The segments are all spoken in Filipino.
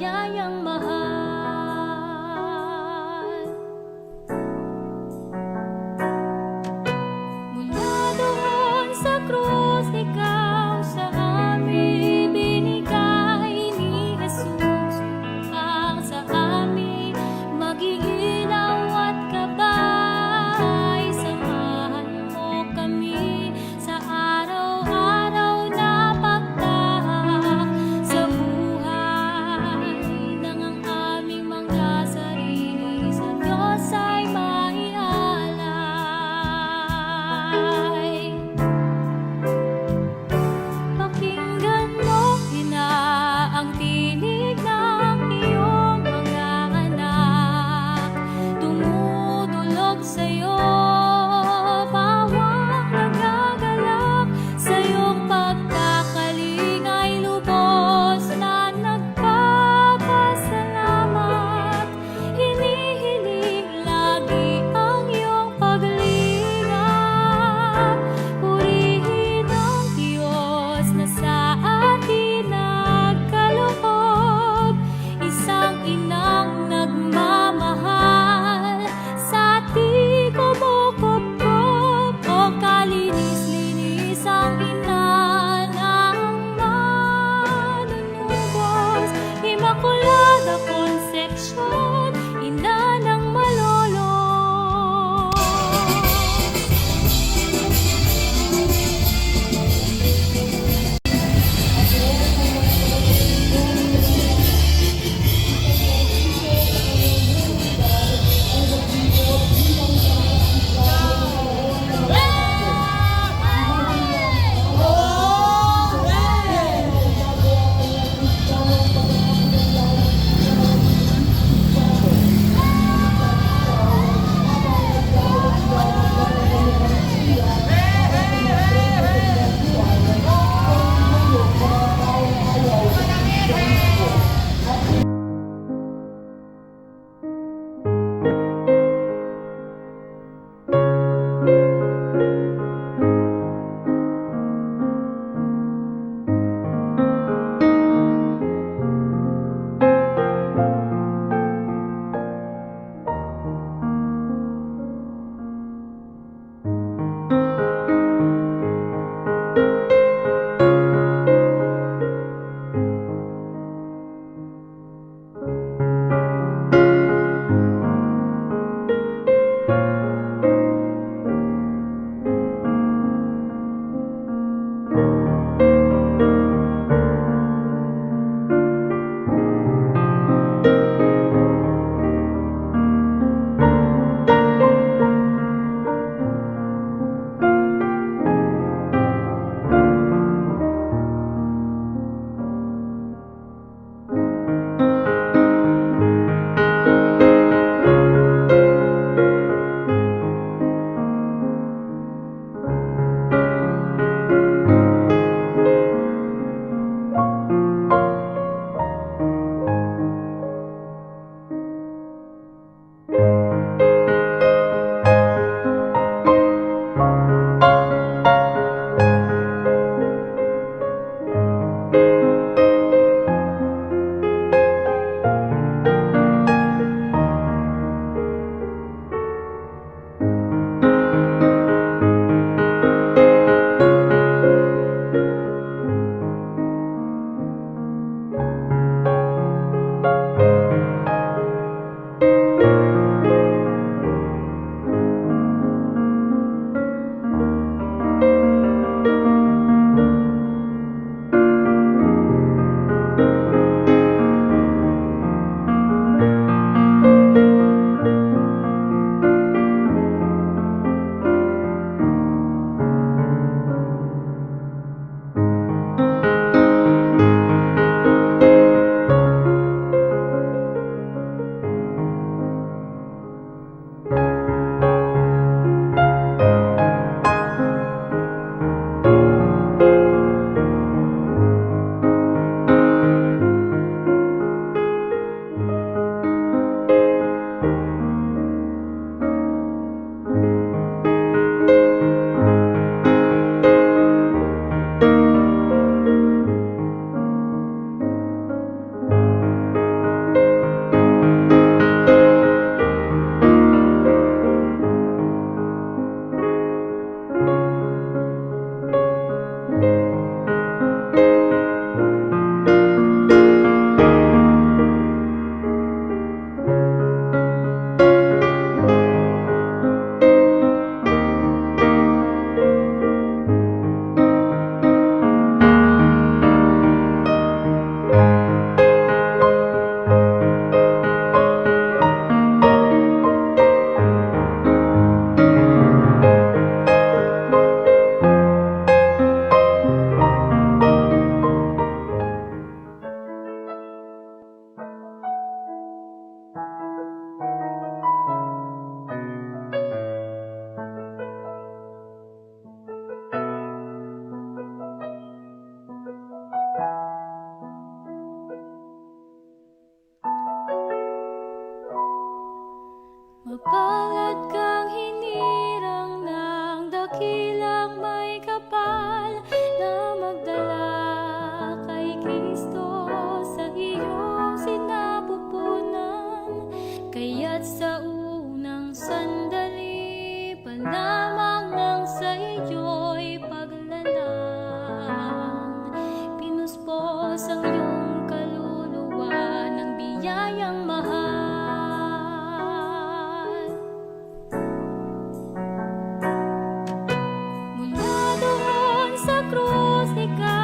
kaluluwa ng Kaya't sa unang sandali pa lamang ng sa iyo'y paglalang Pinuspos ang iyong kaluluwa ng biyayang mahal. Mula doon sa krus ikaw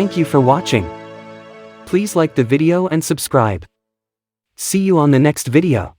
Thank you for watching. Please like the video and subscribe. See you on the next video.